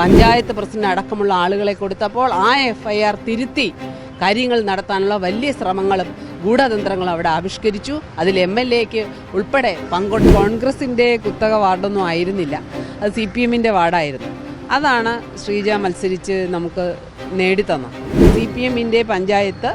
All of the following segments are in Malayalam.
പഞ്ചായത്ത് പ്രസിഡന്റ് അടക്കമുള്ള ആളുകളെ കൊടുത്തപ്പോൾ ആ എഫ് ഐ ആർ തിരുത്തി കാര്യങ്ങൾ നടത്താനുള്ള വലിയ ശ്രമങ്ങളും ഗൂഢതന്ത്രങ്ങളും അവിടെ ആവിഷ്കരിച്ചു. അതിൽ എം എൽ എക്ക് ഉൾപ്പെടെ പങ്കൊ കോൺഗ്രസിന്റെ കുത്തക വാർഡൊന്നും ആയിരുന്നില്ല. അത് സി പി എമ്മിന്റെ വാർഡായിരുന്നു. അതാണ് ശ്രീജ മത്സരിച്ച് നമുക്ക് നേടിത്തന്നത്. സി പി എമ്മിന്റെ പഞ്ചായത്ത്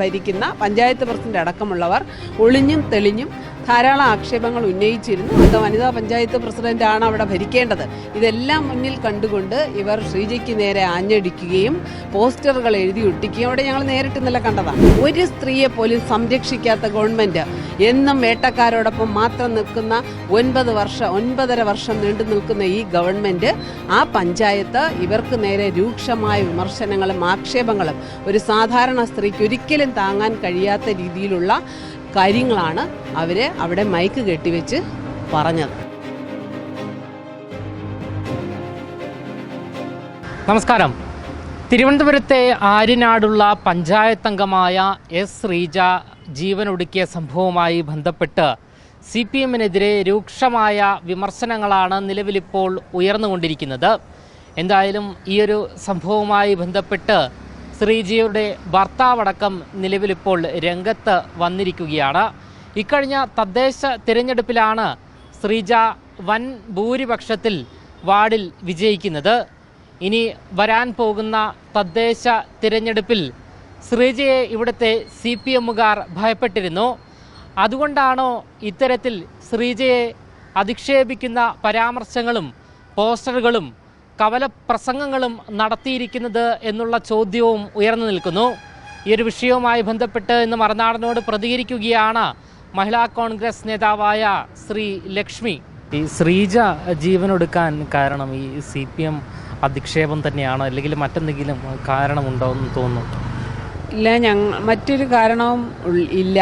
ഭരിക്കുന്ന പഞ്ചായത്ത് പ്രസിഡന്റ് അടക്കമുള്ളവർ ഒളിഞ്ഞും തെളിഞ്ഞും ധാരാളം ആക്ഷേപങ്ങൾ ഉന്നയിച്ചിരുന്നു. അത് വനിതാ പഞ്ചായത്ത് പ്രസിഡന്റാണ് അവിടെ ഭരിക്കേണ്ടത്. ഇതെല്ലാം മുന്നിൽ കണ്ടുകൊണ്ട് ഇവർ ശ്രീജയ്ക്ക് നേരെ ആഞ്ഞടിക്കുകയും പോസ്റ്ററുകൾ എഴുതി ഒട്ടിക്കുകയും അവിടെ ഞങ്ങൾ നേരിട്ട് ഇന്നലെ കണ്ടതാണ്. ഒരു സ്ത്രീയെ പോലും സംരക്ഷിക്കാത്ത ഗവൺമെന്റ് എന്നും വേട്ടക്കാരോടൊപ്പം മാത്രം നിൽക്കുന്ന ഒൻപത് വർഷം ഒൻപതര വർഷം നീണ്ടു നിൽക്കുന്ന ഈ ഗവൺമെന്റ് ആ പഞ്ചായത്ത് ഇവർക്ക് നേരെ രൂക്ഷമായ വിമർശനങ്ങളും ആക്ഷേപങ്ങളും ഒരു സാധാരണ സ്ത്രീക്ക് ഒരിക്കലും താങ്ങാൻ കഴിയാത്ത രീതിയിലുള്ള കാര്യങ്ങളാണ് അവർ അവിടെ മൈക്ക് കെട്ടിവെച്ച് പറഞ്ഞത്. നമസ്കാരം. തിരുവനന്തപുരത്തെ ആര്യനാടുള്ള പഞ്ചായത്ത് അംഗമായ എസ് ശ്രീജ ജീവനൊടുക്കിയ സംഭവവുമായി ബന്ധപ്പെട്ട് സി പി എമ്മിനെതിരെ രൂക്ഷമായ വിമർശനങ്ങളാണ് നിലവിലിപ്പോൾ ഉയർന്നുകൊണ്ടിരിക്കുന്നത്. എന്തായാലും ഈ ഒരു സംഭവവുമായി ബന്ധപ്പെട്ട് ശ്രീജയുടെ ഭർത്താവടക്കം നിലവിലിപ്പോൾ രംഗത്ത് വന്നിരിക്കുകയാണ്. ഇക്കഴിഞ്ഞ തദ്ദേശ തിരഞ്ഞെടുപ്പിലാണ് ശ്രീജ വൻ ഭൂരിപക്ഷത്തിൽ വാർഡിൽ വിജയിക്കുന്നത്. ഇനി വരാൻ പോകുന്ന തദ്ദേശ തിരഞ്ഞെടുപ്പിൽ ശ്രീജയെ ഇവിടുത്തെ സി പി എമ്മുകാർ ഭയപ്പെട്ടിരുന്നു. അതുകൊണ്ടാണോ ഇത്തരത്തിൽ ശ്രീജയെ അധിക്ഷേപിക്കുന്ന പരാമർശങ്ങളും പോസ്റ്ററുകളും കവലപ്രസംഗങ്ങളും നടത്തിയിരിക്കുന്നത് എന്നുള്ള ചോദ്യവും ഉയർന്നു നിൽക്കുന്നു. ഈ ഒരു വിഷയവുമായി ബന്ധപ്പെട്ട് ഇന്ന് മറുനാടനോട് പ്രതികരിക്കുകയാണ് മഹിളാ കോൺഗ്രസ് നേതാവായ ശ്രീ ലക്ഷ്മി. ഈ ശ്രീജ ജീവനൊടുക്കാൻ കാരണം ഈ സി പി എം അധിക്ഷേപം തന്നെയാണോ അല്ലെങ്കിൽ മറ്റെന്തെങ്കിലും കാരണമുണ്ടോ എന്ന് തോന്നുന്നു? ഇല്ല ഞങ്ങൾ മറ്റൊരു കാരണവും ഇല്ല.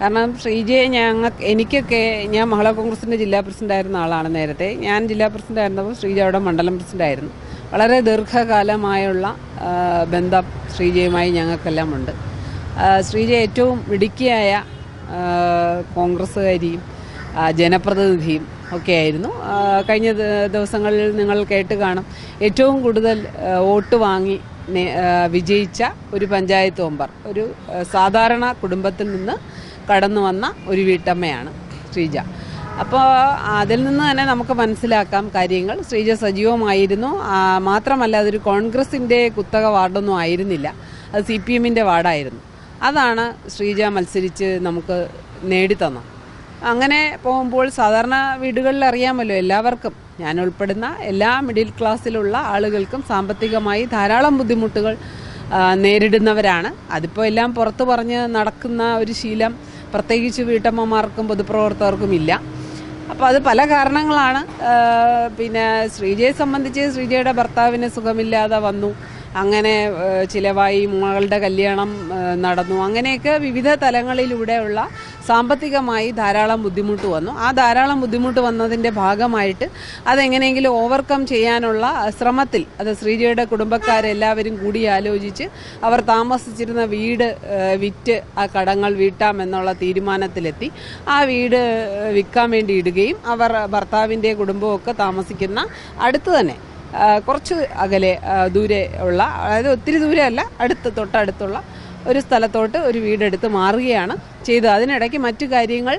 കാരണം ശ്രീജയെ ഞങ്ങൾ എനിക്കൊക്കെ ഞാൻ മഹിളാ കോൺഗ്രസിന്റെ ജില്ലാ പ്രസിഡന്റ് ആയിരുന്ന ആളാണ് നേരത്തെ. ഞാൻ ജില്ലാ പ്രസിഡന്റ് ആയിരുന്നപ്പോൾ ശ്രീജ അവിടെ മണ്ഡലം പ്രസിഡന്റ് ആയിരുന്നു. വളരെ ദീർഘകാലമായുള്ള ബന്ധം ശ്രീജയുമായി ഞങ്ങൾക്കെല്ലാം ഉണ്ട്. ശ്രീജ ഏറ്റവും മിടുക്കിയായ കോൺഗ്രസ്സുകാരിയും ജനപ്രതിനിധിയും ഒക്കെ ആയിരുന്നു. കഴിഞ്ഞ ദിവസങ്ങളിൽ നിങ്ങൾ കേട്ട് കാണും. ഏറ്റവും കൂടുതൽ വോട്ട് വാങ്ങി വിജയിച്ച ഒരു പഞ്ചായത്ത് മെമ്പർ. ഒരു സാധാരണ കുടുംബത്തിൽ നിന്ന് കടന്നു വന്ന ഒരു വീട്ടമ്മയാണ് ശ്രീജ. അപ്പോൾ അതിൽ നിന്ന് തന്നെ നമുക്ക് മനസ്സിലാക്കാം കാര്യങ്ങൾ. ശ്രീജ സജീവമായിരുന്നു. മാത്രമല്ല അതൊരു കോൺഗ്രസിന്റെ കുത്തക വാർഡൊന്നും ആയിരുന്നില്ല. അത് സി പി എമ്മിന്റെ വാർഡായിരുന്നു. അതാണ് ശ്രീജ മത്സരിച്ച് നമുക്ക് നേടിത്തന്നത്. അങ്ങനെ പോകുമ്പോൾ സാധാരണ വീടുകളിൽ അറിയാമല്ലോ എല്ലാവർക്കും. ഞാൻ ഉൾപ്പെടുന്ന എല്ലാ മിഡിൽ ക്ലാസ്സിലുള്ള ആളുകൾക്കും സാമ്പത്തികമായി ധാരാളം ബുദ്ധിമുട്ടുകൾ നേരിടുന്നവരാണ്. അതിപ്പോൾ എല്ലാം പുറത്തു പറഞ്ഞ് നടക്കുന്ന ഒരു ശീലം പ്രത്യേകിച്ച് വീട്ടമ്മമാർക്കും പൊതുപ്രവർത്തകർക്കും ഇല്ല. അപ്പോൾ അത് പല കാരണങ്ങളാണ്. പിന്നെ ശ്രീജയെ സംബന്ധിച്ച് ശ്രീജയുടെ ഭർത്താവിന് സുഖമില്ലാതെ വന്നു. അങ്ങനെ ചിലവായി മകളുടെ കല്യാണം നടന്നു. അങ്ങനെയൊക്കെ വിവിധ തലങ്ങളിലൂടെയുള്ള സാമ്പത്തികമായി ധാരാളം ബുദ്ധിമുട്ട് വന്നു. ആ ധാരാളം ബുദ്ധിമുട്ട് വന്നതിന്റെ ഭാഗമായിട്ട് അതെങ്ങനെയെങ്കിലും ഓവർകം ചെയ്യാനുള്ള ശ്രമത്തിൽ അത് ശ്രീജയുടെ കുടുംബക്കാരെല്ലാവരും കൂടി ആലോചിച്ച് അവർ താമസിച്ചിരുന്ന വീട് വിറ്റ് ആ കടങ്ങൾ വീട്ടാമെന്നുള്ള തീരുമാനത്തിലെത്തി. ആ വീട് വിൽക്കാൻ വേണ്ടി ഇടുകയും അവർ ഭർത്താവിന്റെ കുടുംബമൊക്കെ താമസിക്കുന്ന അടുത്ത് തന്നെ കുറച്ച് അകലെ ദൂരെ ഉള്ള അതായത് ഒത്തിരി ദൂരെയല്ല അടുത്ത് തൊട്ടടുത്തുള്ള ഒരു സ്ഥലത്തോട്ട് ഒരു വീടെടുത്ത് മാറുകയാണ്. ചെയ്തത് അതിനിടയ്ക്ക് മറ്റു കാര്യങ്ങൾ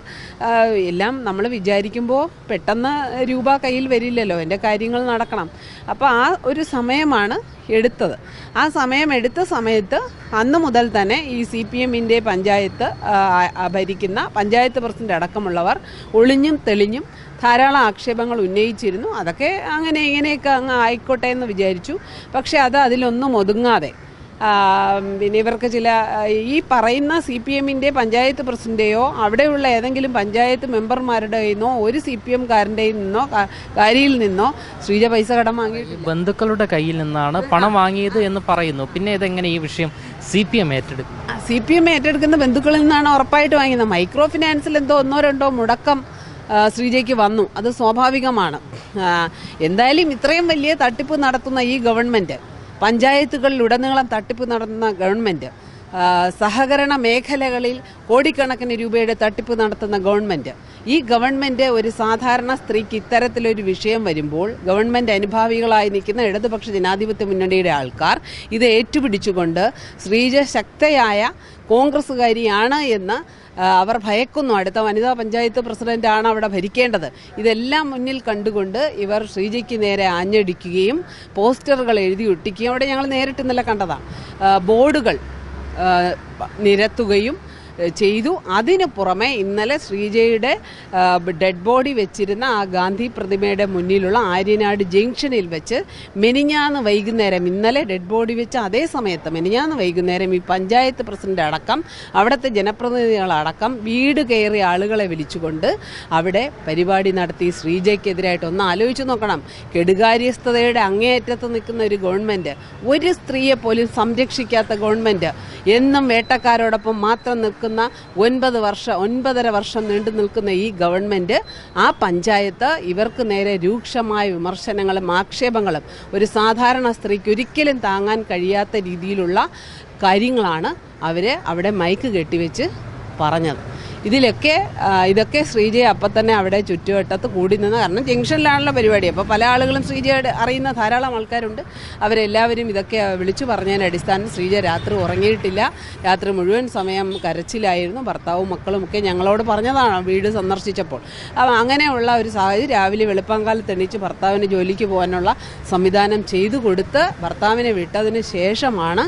എല്ലാം നമ്മൾ വിചാരിക്കുമ്പോൾ പെട്ടെന്ന് രൂപ കയ്യിൽ വരില്ലല്ലോ. എന്റെ കാര്യങ്ങൾ നടക്കണം. അപ്പോൾ ആ ഒരു സമയമാണ് എടുത്തത്. ആ സമയം എടുത്ത സമയത്ത് അന്ന് മുതൽ തന്നെ ഈ സി പി എമ്മിന്റെ പഞ്ചായത്ത് ഭരിക്കുന്ന പഞ്ചായത്ത് പ്രസിഡന്റ് അടക്കമുള്ളവർ ഒളിഞ്ഞും തെളിഞ്ഞും ധാരാളം ആക്ഷേപങ്ങൾ ഉന്നയിച്ചിരുന്നു. അതൊക്കെ അങ്ങനെ ഇങ്ങനെയൊക്കെ അങ്ങ് ആയിക്കോട്ടെ എന്ന് വിചാരിച്ചു. പക്ഷേ അത് അതിലൊന്നും ഒതുങ്ങാതെ പിന്നെ ഇവർക്ക് ചില ഈ പറയുന്ന സി പി എമ്മിന്റെ പഞ്ചായത്ത് പ്രസിഡന്റെയോ അവിടെയുള്ള ഏതെങ്കിലും പഞ്ചായത്ത് മെമ്പർമാരുടെ നിന്നോ ഒരു സി പി എംകാരന്റെയിൽ നിന്നോ കാരിയിൽ നിന്നോ ശ്രീജ പൈസ കടം വാങ്ങി ബന്ധുക്കളുടെ കയ്യിൽ നിന്നാണ് പണം വാങ്ങിയത് എന്ന് പറയുന്നു. പിന്നെ ഇതെങ്ങനെ ഈ വിഷയം സി പി എം ഏറ്റെടുക്കും? സി പി എം ഏറ്റെടുക്കുന്ന ബന്ധുക്കളിൽ നിന്നാണ് ഉറപ്പായിട്ട് വാങ്ങിയത്. മൈക്രോ ഫിനാൻസിൽ എന്തോ ഒന്നോ രണ്ടോ മുടക്കം ശ്രീജയ്ക്ക് വന്നു. അത് സ്വാഭാവികമാണ്. എന്തായാലും ഇത്രയും വലിയ തട്ടിപ്പ് നടത്തുന്ന ഈ ഗവൺമെന്റ് പഞ്ചായത്തുകളിലുടനീളം തട്ടിപ്പ് നടത്തുന്ന ഗവൺമെന്റ് സഹകരണ മേഖലകളിൽ കോടിക്കണക്കിന് രൂപയുടെ തട്ടിപ്പ് നടത്തുന്ന ഗവൺമെന്റ്. ഈ ഗവൺമെന്റ് ഒരു സാധാരണ സ്ത്രീക്ക് ഇത്തരത്തിലൊരു വിഷയം വരുമ്പോൾ ഗവൺമെന്റ് അനുഭാവികളായി നിൽക്കുന്ന ഇടതുപക്ഷ ജനാധിപത്യ മുന്നണിയുടെ ആൾക്കാർ ഇത് ഏറ്റുപിടിച്ചുകൊണ്ട് സ്ത്രീജ ശക്തയായ കോൺഗ്രസ്സുകാരിയാണ് എന്ന് അവർ ഭയക്കുന്നു. അടുത്ത വനിതാ പഞ്ചായത്ത് പ്രസിഡന്റാണ് അവിടെ ഭരിക്കേണ്ടത്. ഇതെല്ലാം മുന്നിൽ കണ്ടുകൊണ്ട് ഇവർ ശ്രീജയ്ക്ക് നേരെ ആഞ്ഞടിക്കുകയും പോസ്റ്ററുകൾ എഴുതി ഒട്ടിക്കുകയും. അവിടെ ഞങ്ങൾ നേരിട്ട് ഇന്നലെ കണ്ടതാണ്. ബോർഡുകൾ നിരത്തുകയും ചെയ്തു. അതിനു പുറമെ ഇന്നലെ ശ്രീജയുടെ ഡെഡ് ബോഡി വെച്ചിരുന്ന ആ ഗാന്ധി പ്രതിമയുടെ മുന്നിലുള്ള ആര്യനാട് ജംഗ്ഷനിൽ വെച്ച് മെനിഞ്ഞാന്ന് വൈകുന്നേരം ഇന്നലെ ഡെഡ് ബോഡി വെച്ച അതേ സമയത്ത് മെനിഞ്ഞാന്ന് വൈകുന്നേരം ഈ പഞ്ചായത്ത് പ്രസിഡന്റ് അടക്കം അവിടുത്തെ ജനപ്രതിനിധികളടക്കം വീട് കയറി ആളുകളെ വിളിച്ചുകൊണ്ട് അവിടെ പരിപാടി നടത്തി ശ്രീജയ്ക്കെതിരായിട്ട് ഒന്ന് ആലോചിച്ച് നോക്കണം. കെടുകാര്യസ്ഥതയുടെ അങ്ങേയറ്റത്ത് നിൽക്കുന്ന ഒരു ഗവൺമെന്റ് ഒരു സ്ത്രീയെ പോലും സംരക്ഷിക്കാത്ത ഗവൺമെന്റ് എന്നും വേട്ടക്കാരോടൊപ്പം മാത്രം നിൽക്കുന്ന ഒൻപത് വർഷം ഒൻപതര വർഷം നീണ്ടു നിൽക്കുന്ന ഈ ഗവൺമെന്റ് ആ പഞ്ചായത്ത് ഇവർക്ക് നേരെ രൂക്ഷമായ വിമർശനങ്ങളും ആക്ഷേപങ്ങളും ഒരു സാധാരണ സ്ത്രീക്ക് ഒരിക്കലും താങ്ങാൻ കഴിയാത്ത രീതിയിലുള്ള കാര്യങ്ങളാണ് അവർ അവിടെ മൈക്ക് കെട്ടിവെച്ച് പറഞ്ഞത്. ഇതിലൊക്കെ ഇതൊക്കെ ശ്രീജയെ അപ്പം തന്നെ അവിടെ ചുറ്റുവട്ടത്ത് കൂടി നിന്ന് കാരണം ജംഗ്ഷനിലാണല്ലോ പരിപാടി. അപ്പോൾ പല ആളുകളും ശ്രീജയുടെ അറിയുന്ന ധാരാളം ആൾക്കാരുണ്ട്. അവരെല്ലാവരും ഇതൊക്കെ വിളിച്ചു പറഞ്ഞതിന്റെ അടിസ്ഥാനം ശ്രീജ രാത്രി ഉറങ്ങിയിട്ടില്ല. രാത്രി മുഴുവൻ സമയം കരച്ചിലായിരുന്നു. ഭർത്താവും മക്കളും ഒക്കെ ഞങ്ങളോട് പറഞ്ഞതാണ് വീട് സന്ദർശിച്ചപ്പോൾ. അങ്ങനെയുള്ള ഒരു സാഹചര്യം രാവിലെ വെളുപ്പാങ്കാലത്ത് എണീച്ച് ഭർത്താവിന് ജോലിക്ക് പോകാനുള്ള സംവിധാനം ചെയ്തു കൊടുത്ത് ഭർത്താവിനെ വിട്ടതിന് ശേഷമാണ്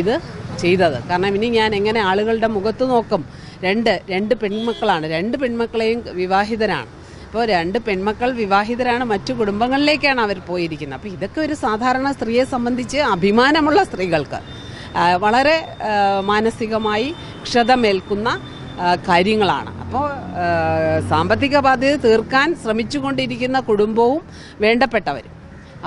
ഇത് ചെയ്തത്. കാരണം ഇനി ഞാൻ എങ്ങനെ ആളുകളുടെ മുഖത്ത് നോക്കും? രണ്ട് രണ്ട് പെൺമക്കളാണ്. രണ്ട് പെൺമക്കളെയും വിവാഹിതരാണ്. അപ്പോൾ രണ്ട് പെൺമക്കൾ വിവാഹിതരാണ് മറ്റു കുടുംബങ്ങളിലേക്കാണ് അവർ പോയിരിക്കുന്നത്. അപ്പോൾ ഇതൊക്കെ ഒരു സാധാരണ സ്ത്രീയെ സംബന്ധിച്ച് അഭിമാനമുള്ള സ്ത്രീകൾക്ക് വളരെ മാനസികമായി ക്ഷതമേൽക്കുന്ന കാര്യങ്ങളാണ്. അപ്പോൾ സാമ്പത്തിക ബാധ്യത തീർക്കാൻ ശ്രമിച്ചുകൊണ്ടിരിക്കുന്ന കുടുംബവും വേണ്ടപ്പെട്ടവരും.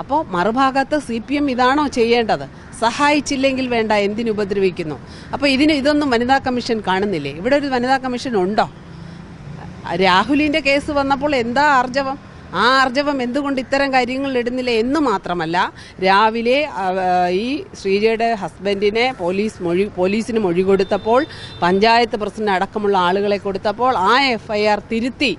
അപ്പോൾ മറുഭാഗത്ത് സി പി എം ഇതാണോ ചെയ്യേണ്ടത്? സഹായിച്ചില്ലെങ്കിൽ വേണ്ട എന്തിനു ഉപദ്രവിക്കുന്നു? അപ്പോൾ ഇതിന് ഇതൊന്നും വനിതാ കമ്മീഷൻ കാണുന്നില്ലേ? ഇവിടെ ഒരു വനിതാ കമ്മീഷൻ ഉണ്ടോ? രാഹുലിന്റെ കേസ് വന്നപ്പോൾ എന്താ ആർജവം? ആ ആർജവം എന്തുകൊണ്ട് ഇത്തരം കാര്യങ്ങൾ ഇടുന്നില്ല എന്ന് മാത്രമല്ല രാവിലെ ഈ ശ്രീജയുടെ ഹസ്ബൻഡിനെ പോലീസ് മൊഴി പോലീസിന് മൊഴി കൊടുത്തപ്പോൾ പഞ്ചായത്ത് പ്രസിഡന്റ് അടക്കമുള്ള ആളുകളെ കൊടുത്തപ്പോൾ ആ എഫ്ഐആർ തിരുത്തി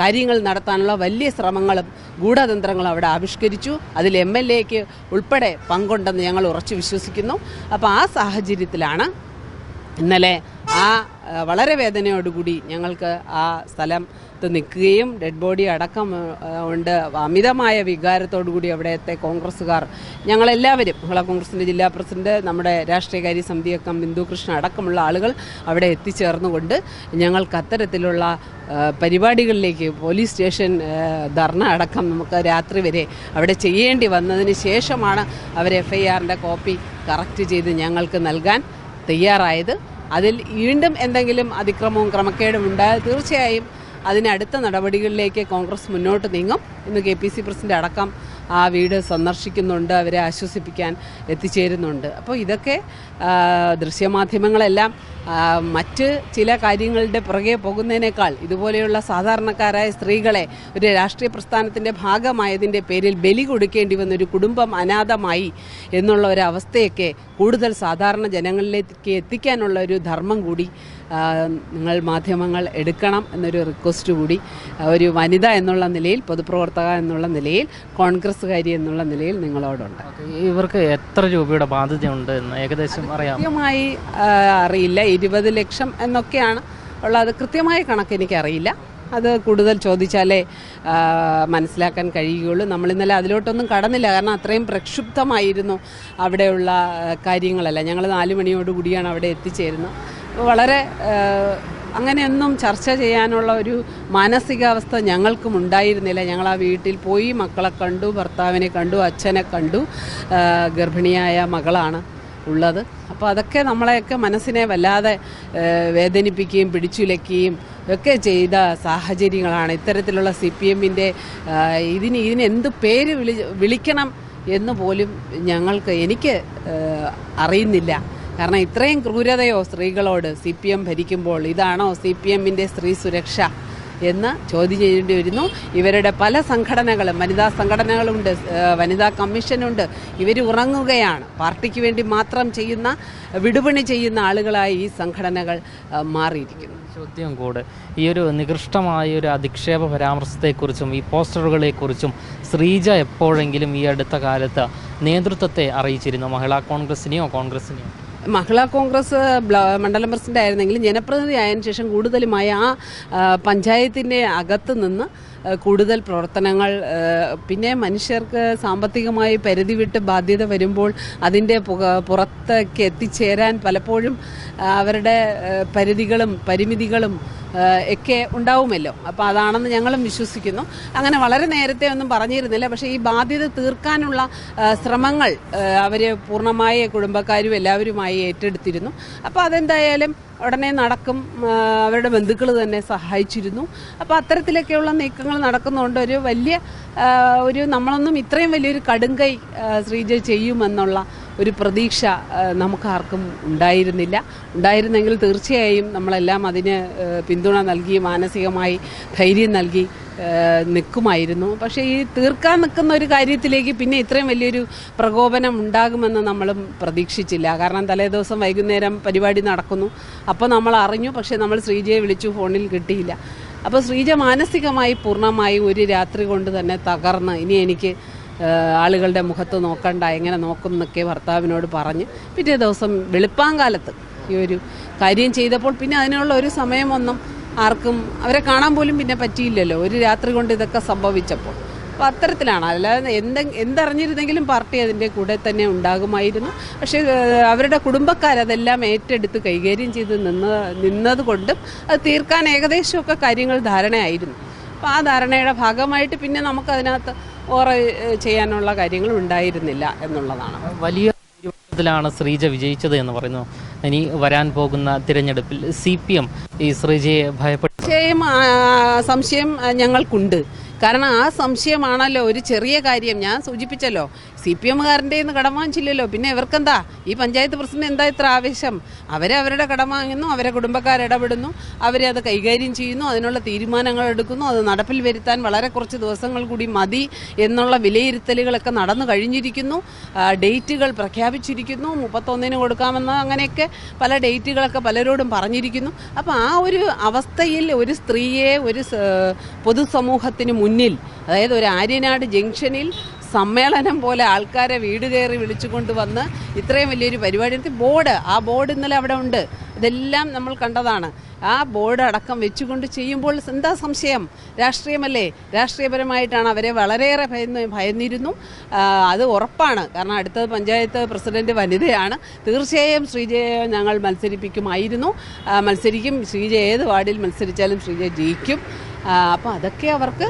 കാര്യങ്ങൾ നടത്താനുള്ള വലിയ ശ്രമങ്ങളും ഗൂഢതന്ത്രങ്ങളും അവിടെ ആവിഷ്കരിച്ചു. അതിൽ എം എൽ എക്ക് ഉൾപ്പെടെ പങ്കുണ്ടെന്ന് ഞങ്ങൾ ഉറച്ചു വിശ്വസിക്കുന്നു. അപ്പോൾ ആ സാഹചര്യത്തിലാണ് ഇന്നലെ ആ വളരെ വേദനയോടുകൂടി ഞങ്ങൾക്ക് ആ സ്ഥലം നിൽക്കുകയും ഡെഡ് ബോഡി അടക്കം ഉണ്ട്. അമിതമായ വികാരത്തോടുകൂടി അവിടുത്തെ കോൺഗ്രസ്സുകാർ ഞങ്ങളെല്ലാവരും മഹിളാ കോൺഗ്രസിന്റെ ജില്ലാ പ്രസിഡന്റ് നമ്മുടെ രാഷ്ട്രീയകാര്യ സമിതി അംഗം ബിന്ദു കൃഷ്ണ അടക്കമുള്ള ആളുകൾ അവിടെ എത്തിച്ചേർന്നുകൊണ്ട് ഞങ്ങൾക്ക് അത്തരത്തിലുള്ള പരിപാടികളിലേക്ക് പോലീസ് സ്റ്റേഷൻ ധർണ അടക്കം നമുക്ക് രാത്രി വരെ അവിടെ ചെയ്യേണ്ടി വന്നതിന് ശേഷമാണ് അവർ എഫ് ഐ ആറിന്റെ കോപ്പി കറക്റ്റ് ചെയ്ത് ഞങ്ങൾക്ക് നൽകാൻ തയ്യാറായത്. അതിൽ വീണ്ടും എന്തെങ്കിലും അതിക്രമവും ക്രമക്കേടും ഉണ്ടായാൽ തീർച്ചയായും അതിന് അടുത്ത നടപടികളിലേക്ക് കോൺഗ്രസ് മുന്നോട്ട് നീങ്ങും ഇന്ന് കെ പി സി പ്രസിഡന്റ് അടക്കം ആ വീട് സന്ദർശിക്കുന്നുണ്ട് അവരെ ആശ്വസിപ്പിക്കാൻ എത്തിച്ചേരുന്നുണ്ട്. അപ്പോൾ ഇതൊക്കെ ദൃശ്യമാധ്യമങ്ങളെല്ലാം മറ്റ് ചില കാര്യങ്ങളുടെ പുറകെ പോകുന്നതിനേക്കാൾ ഇതുപോലെയുള്ള സാധാരണക്കാരായ സ്ത്രീകളെ ഒരു രാഷ്ട്രീയ പ്രസ്ഥാനത്തിന്റെ ഭാഗമായതിന്റെ പേരിൽ ബലി കൊടുക്കേണ്ടി വന്ന ഒരു കുടുംബം അനാഥമായി എന്നുള്ള ഒരു അവസ്ഥയൊക്കെ കൂടുതൽ സാധാരണ ജനങ്ങളിലേക്ക് എത്തിക്കാനുള്ള ഒരു ധർമ്മം കൂടി നിങ്ങൾ മാധ്യമങ്ങൾ എടുക്കണം എന്നൊരു റിക്വസ്റ്റ് കൂടി ഒരു വനിത എന്നുള്ള നിലയിൽ പൊതുപ്രവർത്തക എന്നുള്ള നിലയിൽ കോൺഗ്രസ്സുകാരി എന്നുള്ള നിലയിൽ നിങ്ങളോടുണ്ട്. ഇവർക്ക് എത്ര രൂപയുടെ ബാധ്യതയുണ്ട് എന്ന് ഏകദേശം അറിയാം കൃത്യമായി അറിയില്ല. ഇരുപത് ലക്ഷം എന്നൊക്കെയാണ് ഉള്ള അത് കൃത്യമായ കണക്ക് എനിക്കറിയില്ല. അത് കൂടുതൽ ചോദിച്ചാലേ മനസ്സിലാക്കാൻ കഴിയുകയുള്ളൂ. നമ്മൾ ഇന്നലെ അതിലോട്ടൊന്നും കടന്നില്ല. കാരണം അത്രയും പ്രക്ഷുബ്ധമായിരുന്നു അവിടെയുള്ള കാര്യങ്ങളല്ല. ഞങ്ങൾ നാല് മണിയോടുകൂടിയാണ് അവിടെ എത്തിച്ചേരുന്നത്. വളരെ അങ്ങനെയൊന്നും ചർച്ച ചെയ്യാനുള്ള ഒരു മാനസികാവസ്ഥ ഞങ്ങൾക്കും ഉണ്ടായിരുന്നില്ല. ഞങ്ങൾ ആ വീട്ടിൽ പോയി മക്കളെ കണ്ടു ഭർത്താവിനെ കണ്ടു അച്ഛനെ കണ്ടു. ഗർഭിണിയായ മകളാണ് ഉള്ളത്. അപ്പോൾ അതൊക്കെ നമ്മളെയൊക്കെ മനസ്സിനെ വല്ലാതെ വേദനിപ്പിക്കുകയും പിടിച്ചുലയ്ക്കുകയും ഒക്കെ ചെയ്ത സാഹചര്യങ്ങളാണ്. ഇത്തരത്തിലുള്ള സി പി എമ്മിന്റെ ഇതിന് ഇതിന് എന്ത് പേര് വിളി വിളിക്കണം എന്ന് പോലും ഞങ്ങൾക്ക് എനിക്ക് അറിയുന്നില്ല. കാരണം ഇത്രയും ക്രൂരതയോ സ്ത്രീകളോട് സി പി എം ഭരിക്കുമ്പോൾ ഇതാണോ സി പി എമ്മിന്റെ സ്ത്രീ സുരക്ഷ എന്ന് ചോദ്യം ചെയ്യേണ്ടി വരുന്നു. ഇവരുടെ പല സംഘടനകളും വനിതാ സംഘടനകളുണ്ട് വനിതാ കമ്മീഷനുണ്ട്. ഇവർ ഉറങ്ങുകയാണ്. പാർട്ടിക്ക് വേണ്ടി മാത്രം ചെയ്യുന്ന വിടുപണി ചെയ്യുന്ന ആളുകളായി ഈ സംഘടനകൾ മാറിയിരിക്കുന്നു. ചോദ്യം കൂടെ. ഈ ഒരു നികൃഷ്ടമായ ഒരു അധിക്ഷേപ പരാമർശത്തെക്കുറിച്ചും ഈ പോസ്റ്ററുകളെക്കുറിച്ചും ശ്രീജ എപ്പോഴെങ്കിലും ഈ അടുത്ത കാലത്ത് നേതൃത്വത്തെ അറിയിച്ചിരുന്നു. മഹിളാ കോൺഗ്രസിനെയോ കോൺഗ്രസിനെയോ? മഹിളാ കോൺഗ്രസ് മണ്ഡലം പ്രസിഡന്റ് ആയിരുന്നെങ്കിലും ജനപ്രതിനിധി ആയതിനു ശേഷം കൂടുതലുമായി ആ പഞ്ചായത്തിന്റെ അകത്ത് നിന്ന് കൂടുതൽ പ്രവർത്തനങ്ങൾ പിന്നെ മനുഷ്യർക്ക് സാമ്പത്തികമായി പരിധി വിട്ട് ബാധ്യത വരുമ്പോൾ അതിന്റെ പുറത്തേക്ക് എത്തിച്ചേരാൻ പലപ്പോഴും അവരുടെ പരിധികളും പരിമിതികളും ഒക്കെ ഉണ്ടാവുമല്ലോ. അപ്പോൾ അതാണെന്ന് ഞങ്ങളും വിശ്വസിക്കുന്നു. അങ്ങനെ വളരെ നേരത്തെ ഒന്നും പറഞ്ഞിരുന്നില്ല. പക്ഷേ ഈ ബാധ്യത തീർക്കാനുള്ള ശ്രമങ്ങൾ അവർ പൂർണമായ കുടുംബക്കാരും എല്ലാവരുമായി ഏറ്റെടുത്തിരുന്നു. അപ്പോൾ അതെന്തായാലും ഉടനെ നടക്കും അവരുടെ ബന്ധുക്കൾ തന്നെ സഹായിച്ചിരുന്നു. അപ്പോൾ അത്തരത്തിലൊക്കെയുള്ള നീക്കങ്ങൾ നടക്കുന്നതുകൊണ്ട് ഒരു വലിയ ഒരു നമ്മളൊന്നും ഇത്രയും വലിയൊരു കടുങ്കൈ ശ്രീജ ചെയ്യുമെന്നുള്ള ഒരു പ്രതീക്ഷ നമുക്കാർക്കും ഉണ്ടായിരുന്നില്ല. ഉണ്ടായിരുന്നെങ്കിൽ തീർച്ചയായും നമ്മളെല്ലാം അതിന് പിന്തുണ നൽകി മാനസികമായി ധൈര്യം നൽകി നിൽക്കുമായിരുന്നു. പക്ഷേ ഈ തീർക്കാൻ നിൽക്കുന്ന ഒരു കാര്യത്തിലേക്ക് പിന്നെ ഇത്രയും വലിയൊരു പ്രകോപനം ഉണ്ടാകുമെന്ന് നമ്മളും പ്രതീക്ഷിച്ചില്ല. കാരണം തലേദിവസം വൈകുന്നേരം പരിപാടി നടക്കുന്നു. അപ്പോൾ നമ്മൾ അറിഞ്ഞു പക്ഷേ നമ്മൾ ശ്രീജയെ വിളിച്ചു ഫോണിൽ കിട്ടിയില്ല. അപ്പോൾ ശ്രീജ മാനസികമായി പൂർണമായി ഒരു രാത്രി കൊണ്ട് തന്നെ തകർന്ന് ഇനി എനിക്ക് ആളുകളുടെ മുഖത്ത് നോക്കണ്ട എങ്ങനെ നോക്കും എന്നൊക്കെ ഭർത്താവിനോട് പറഞ്ഞ് പിറ്റേ ദിവസം വെളുപ്പാങ്കാലത്ത് ഈ ഒരു കാര്യം ചെയ്തപ്പോൾ പിന്നെ അതിനുള്ള ഒരു സമയമൊന്നും ആർക്കും അവരെ കാണാൻ പോലും പിന്നെ പറ്റിയില്ലല്ലോ. ഒരു രാത്രി കൊണ്ട് ഇതൊക്കെ സംഭവിച്ചപ്പോൾ. അപ്പോൾ അത്തരത്തിലാണ്. അല്ലാതെ എന്തെ എന്തറിഞ്ഞിരുന്നെങ്കിലും പാർട്ടി അതിന്റെ കൂടെ തന്നെ ഉണ്ടാകുമായിരുന്നു. പക്ഷേ അവരുടെ കുടുംബക്കാരതെല്ലാം ഏറ്റെടുത്ത് കൈകാര്യം ചെയ്ത് നിന്ന് നിന്നത് കൊണ്ടും അത് തീർക്കാൻ ഏകദേശമൊക്കെ കാര്യങ്ങൾ ധാരണയായിരുന്നു. അപ്പോൾ ആ ധാരണയുടെ ഭാഗമായിട്ട് പിന്നെ നമുക്കതിനകത്ത് ഓറെ ചെയ്യാനുള്ള കാര്യങ്ങൾ ഉണ്ടായിരുന്നില്ല എന്നുള്ളതാണ്. വലിയ ാണ് ശ്രീജ വിജയിച്ചത് എന്ന് പറയുന്നു. ഇനി വരാൻ പോകുന്ന തിരഞ്ഞെടുപ്പിൽ സി പി എം ഈ ശ്രീജയെ ഭയപ്പെട്ടു സംശയം സംശയം ഞങ്ങൾക്കുണ്ട്. കാരണം ആ സംശയമാണല്ലോ ഒരു ചെറിയ കാര്യം. ഞാൻ സൂചിപ്പിച്ചല്ലോ സി പി എമ്മുകാരന്റെ നിന്ന് കടം വാങ്ങിച്ചില്ലല്ലോ. പിന്നെ ഇവർക്കെന്താ? ഈ പഞ്ചായത്ത് പ്രസിഡന്റ് എന്താ ഇത്ര ആവേശം? അവരെ അവരുടെ കടം വാങ്ങുന്നു അവരെ കുടുംബക്കാർ ഇടപെടുന്നു അവരെ അത് കൈകാര്യം ചെയ്യുന്നു അതിനുള്ള തീരുമാനങ്ങൾ എടുക്കുന്നു അത് നടപ്പിൽ വരുത്താൻ വളരെ കുറച്ച് ദിവസങ്ങൾ കൂടി മതി എന്നുള്ള വിലയിരുത്തലുകളൊക്കെ നടന്നു കഴിഞ്ഞിരിക്കുന്നു. ഡേറ്റുകൾ പ്രഖ്യാപിച്ചിരിക്കുന്നു. മുപ്പത്തൊന്നിന് കൊടുക്കാമെന്ന് അങ്ങനെയൊക്കെ പല ഡേറ്റുകളൊക്കെ പലരോടും പറഞ്ഞിരിക്കുന്നു. അപ്പോൾ ആ ഒരു അവസ്ഥയിൽ ഒരു സ്ത്രീയെ ഒരു പൊതുസമൂഹത്തിന് മുന്നിൽ അതായത് ഒരു ആര്യനാട് ജംഗ്ഷനിൽ സമ്മേളനം പോലെ ആൾക്കാരെ വീട് കയറി വിളിച്ചുകൊണ്ട് വന്ന് ഇത്രയും വലിയൊരു പരിപാടി ബോർഡ് ആ ബോർഡ് ഇന്നലെ അവിടെ ഉണ്ട്. ഇതെല്ലാം നമ്മൾ കണ്ടതാണ്. ആ ബോർഡ് അടക്കം വെച്ചുകൊണ്ട് ചെയ്യുമ്പോൾ എന്താ സംശയം? രാഷ്ട്രീയമല്ലേ? രാഷ്ട്രീയപരമായിട്ടാണ് അവരെ വളരെയേറെ ഭയന്ന് ഭയന്നിരുന്നു. അത് ഉറപ്പാണ്. കാരണം അടുത്തത് പഞ്ചായത്ത് പ്രസിഡന്റ് വനിതയാണ്. തീർച്ചയായും ശ്രീജയെ ഞങ്ങൾ മത്സരിപ്പിക്കുമായിരുന്നു. മത്സരിക്കും. ശ്രീജ ഏത് വാർഡിൽ മത്സരിച്ചാലും ശ്രീജ ജയിക്കും. അപ്പോൾ അതൊക്കെ അവർക്ക്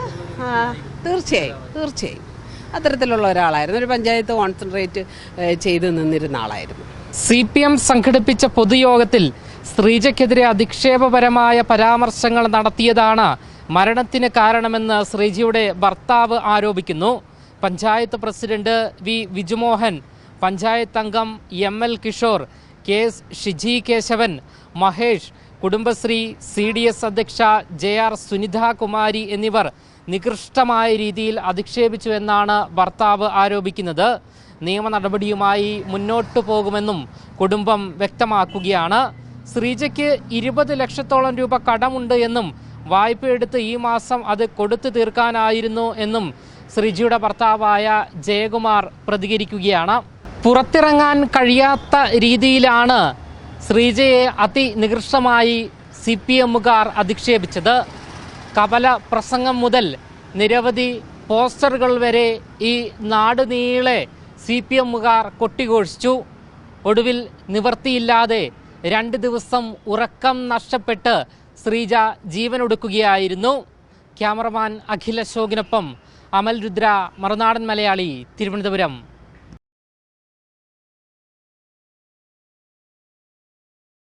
തീർച്ചയായും തീർച്ചയായും. അത്തരത്തിലുള്ള ഒരാളായിരുന്നു. ഒരു പഞ്ചായത്ത് കോൺസെൻട്രേറ്റ് ചെയ്ത് നിന്നിരുന്ന ആളായിരുന്നു. സി പി എം സംഘടിപ്പിച്ച പൊതുയോഗത്തിൽ ശ്രീജയ്ക്കെതിരെ അധിക്ഷേപപരമായ പരാമർശങ്ങൾ നടത്തിയതാണ് മരണത്തിന് കാരണമെന്ന് ശ്രീജിയുടെ ഭർത്താവ് ആരോപിക്കുന്നു. പഞ്ചായത്ത് പ്രസിഡന്റ് വി വിജുമോഹൻ പഞ്ചായത്ത് അംഗം M L Kishore K S Shiji Keshavan Mahesh Kudumbashree C D S അധ്യക്ഷ ജെ ആർ സുനിത കുമാരി എന്നിവർ നികൃഷ്ടമായ രീതിയിൽ അധിക്ഷേപിച്ചു എന്നാണ് ഭർത്താവ് ആരോപിക്കുന്നത്. നിയമ നടപടിയുമായി മുന്നോട്ടു പോകുമെന്നും കുടുംബം വ്യക്തമാക്കുകയാണ്. ശ്രീജയ്ക്ക് ഇരുപത് ലക്ഷത്തോളം രൂപ കടമുണ്ട് എന്നും വായ്പയെടുത്ത് ഈ മാസം അത് കൊടുത്തു തീർക്കാനായിരുന്നു എന്നും ശ്രീജിയുടെ ഭർത്താവായ ജയകുമാർ പ്രതികരിക്കുകയാണ്. പുറത്തിറങ്ങാൻ കഴിയാത്ത രീതിയിലാണ് ശ്രീജയെ അതിനികൃഷ്ടമായി സി പി എമ്മുകാർ അധിക്ഷേപിച്ചത്. കപല പ്രസംഗം മുതൽ നിരവധി പോസ്റ്ററുകൾ വരെ ഈ നാട് നീളെ സി പി എമ്മുകാർ കൊട്ടിഘോഷിച്ചു. ഒടുവിൽ നിവർത്തിയില്ലാതെ രണ്ട് ദിവസം ഉറക്കം നഷ്ടപ്പെട്ട് ശ്രീജ ജീവനൊടുക്കുകയായിരുന്നു. ക്യാമറമാൻ അഖിൽ അശോകിനൊപ്പം അമൽ രുദ്ര മറുനാടൻ മലയാളി തിരുവനന്തപുരം.